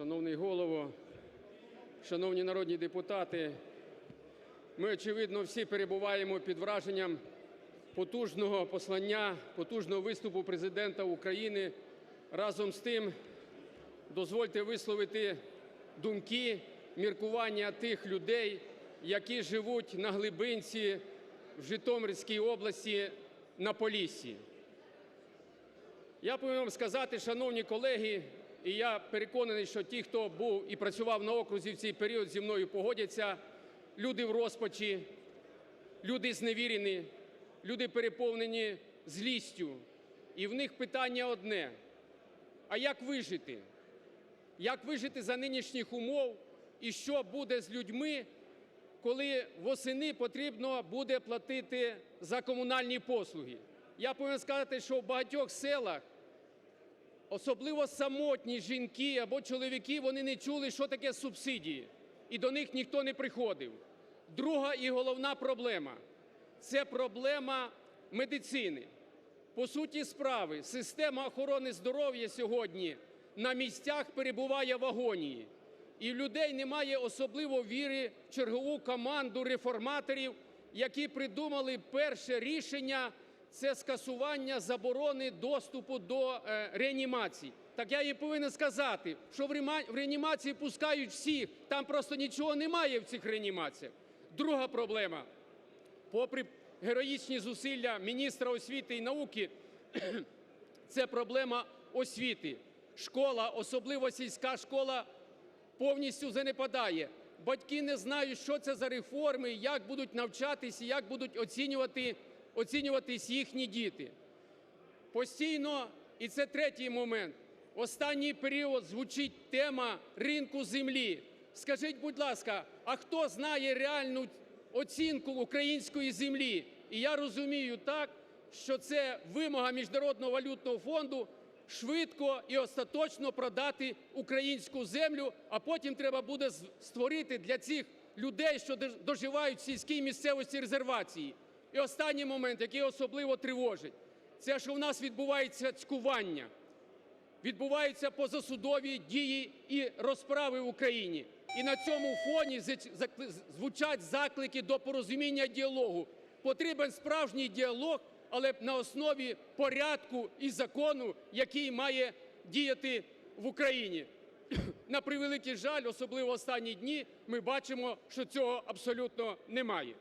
Шановний Голово, шановні народні депутати, ми, очевидно, всі перебуваємо під враженням потужного послання, потужного виступу Президента України. Разом з тим, дозвольте висловити думки, міркування тих людей, які живуть на глибинці в Житомирській області на Поліссі. Я повинен вам сказати, шановні колеги, і я переконаний, що ті, хто був і працював на окрузі в цей період, зі мною погодяться, люди в розпачі, люди зневірені, люди переповнені злістю. І в них питання одне: а як вижити? Як вижити за нинішніх умов і що буде з людьми, коли восени потрібно буде платити за комунальні послуги? Я повинен сказати, що в багатьох селах, особливо самотні жінки або чоловіки, вони не чули, що таке субсидії, і до них ніхто не приходив. Друга і головна проблема – це проблема медицини. По суті справи, система охорони здоров'я сьогодні на місцях перебуває в агонії. І в людей немає особливо віри в чергову команду реформаторів, які придумали перше рішення – це скасування заборони доступу до е, реанімації. Так я їй повинен сказати, що в реанімації пускають всіх, там просто нічого немає в цих реанімаціях. Друга проблема. Попри героїчні зусилля міністра освіти і науки, це проблема освіти. Школа, особливо сільська школа, повністю занепадає. Батьки не знають, що це за реформи, як будуть навчатися, як будуть оцінювати, оцінюватись їхні діти. Постійно, і це третій момент, останній період звучить тема ринку землі. Скажіть, будь ласка, а хто знає реальну оцінку української землі? І я розумію так, що це вимога Міжнародного валютного фонду швидко і остаточно продати українську землю, а потім треба буде створити для цих людей, що дож- доживають в сільській місцевості резервації. І останній момент, який особливо тривожить, це що в нас відбувається цькування, відбуваються позасудові дії і розправи в Україні. І на цьому фоні звучать заклики до порозуміння діалогу. Потрібен справжній діалог, але на основі порядку і закону, який має діяти в Україні. На превеликий жаль, особливо останні дні, ми бачимо, що цього абсолютно немає.